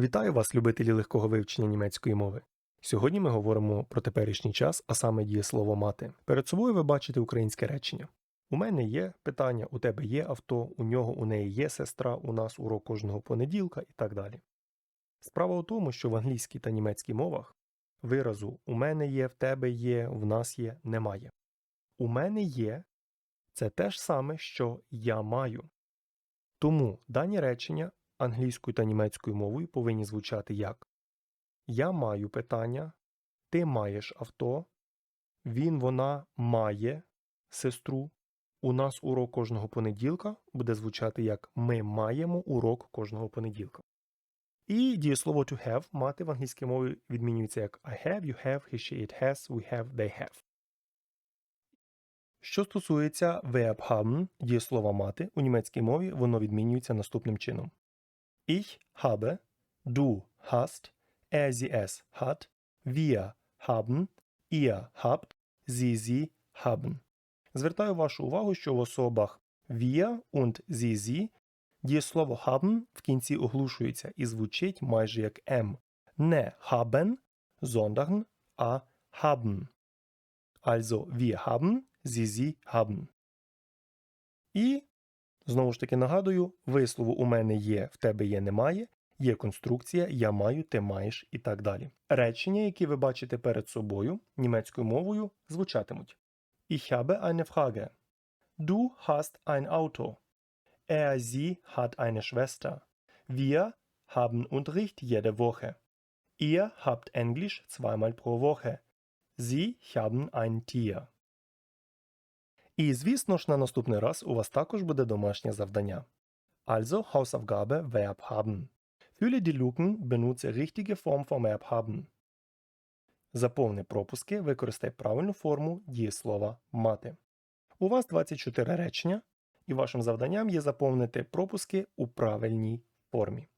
Вітаю вас, любителі легкого вивчення німецької мови. Сьогодні ми говоримо про теперішній час, а саме дієслово мати. Перед собою ви бачите українське речення. У мене є питання, у тебе є авто, у нього у неї є сестра, у нас урок кожного понеділка і так далі. Справа у тому, що в англійській та німецькій мовах виразу у мене є, в тебе є, в нас є немає. У мене є це те ж саме, що я маю. Тому дані речення англійською та німецькою мовою повинні звучати як Я маю питання, ти маєш авто, він вона має сестру. У нас урок кожного понеділка буде звучати як Ми маємо урок кожного понеділка. І дієслово to have мати в англійській мові відмінюється як I have, you have, he, she, it has, we have, they have. Що стосується verb haben, дієслова мати, у німецькій мові воно відмінюється наступним чином. Ich habe, du hast, er sie es hat, wir haben, ihr habt, sie sie haben. Звертаю вашу увагу, що в особах wir und sie sie дієслово haben в кінці оглушується і звучить майже як «м». Не haben, sondern а haben. Also wir haben, sie sie haben. І Знову ж таки нагадую, вислову у мене є, в тебе є, немає, є конструкція, я маю, ти маєш і так далі. Речення, які ви бачите перед собою німецькою мовою, звучатимуть Ich habe eine Frage. Du hast ein Auto. Er, sie hat eine Schwester. Wir haben Unterricht jede Woche. Ihr habt Englisch zweimal pro Woche. Sie haben ein Tier. І, звісно ж, на наступний раз у вас також буде домашнє завдання. Also Hausaufgabe Verb haben. Fülle die Lücken, benutze richtige Form vom Verb haben. Заповни пропуски, використай правильну форму дієслова мати. У вас 24 речення, і вашим завданням є заповнити пропуски у правильній формі.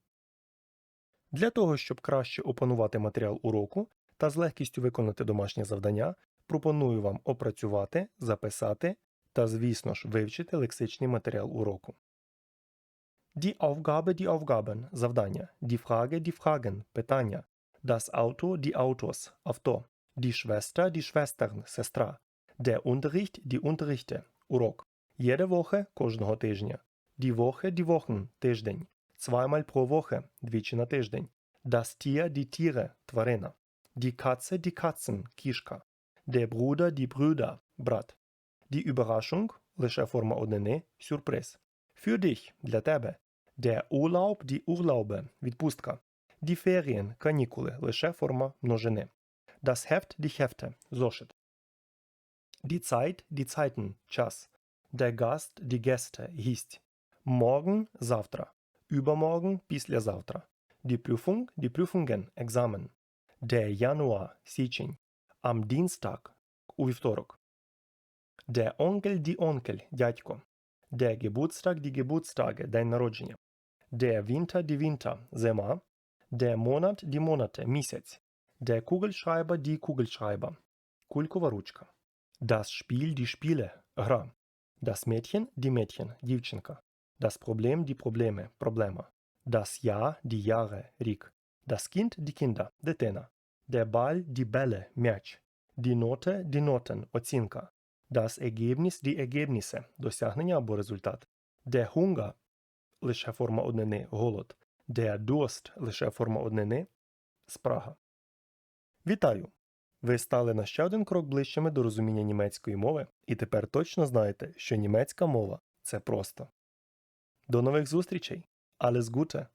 Для того, щоб краще опанувати матеріал уроку та з легкістю виконати домашнє завдання, пропоную вам опрацювати, записати та, звісно ж, вивчити лексичний матеріал уроку. Die Aufgabe, die Aufgaben – завдання. Die Frage, die Fragen – питання. Das Auto, die Autos – авто. Die Schwester, die Schwestern – сестра. Der Unterricht, die Unterrichte – урок. Jede Woche – кожного тижня. Die Woche, die Wochen – тиждень. Zweimal pro Woche – двічі на тиждень. Das Tier, die Tiere – тварина. Die Katze, die Katzen – кішка. Der Bruder, die Brüder – брат. Die Überraschung – лише форма однини, сюрприз. Für dich – для тебе. Der Urlaub, die Urlaube – відпустка. Die Ferien – канікули, лише форма множини. Das Heft, die Hefte – зошит. Die Zeit, die Zeiten – час. Der Gast, die Gäste – гість. Morgen – завтра. Übermorgen – післязавтра. Die Prüfung, die Prüfungen – екзамен. Der Januar – січень. Am Dienstag – у вівторок. Der Onkel, die Onkel – дядько. Der Geburtstag, die Geburtstage – день народження. Der Winter, die Winter – зима. Der Monat, die Monate – місяць. Der Kugelschreiber, die Kugelschreiber – кулькова ручка. Das Spiel, die Spiele – гра. Das Mädchen, die Mädchen – дівчинка. Das Problem, die Probleme – проблема. Das Jahr, die Jahre – рік. Das Kind, die Kinder – дитина. Der Ball, die Bälle – м'яч. Die Note, die Noten – оцінка. Das Ergebnis, die Ergebnisse – досягнення або результат. Der Hunger – лише форма однини – голод. Der Durst – лише форма однини – спрага. Вітаю! Ви стали на ще один крок ближчими до розуміння німецької мови і тепер точно знаєте, що німецька мова – це просто. До нових зустрічей! Alles Gute!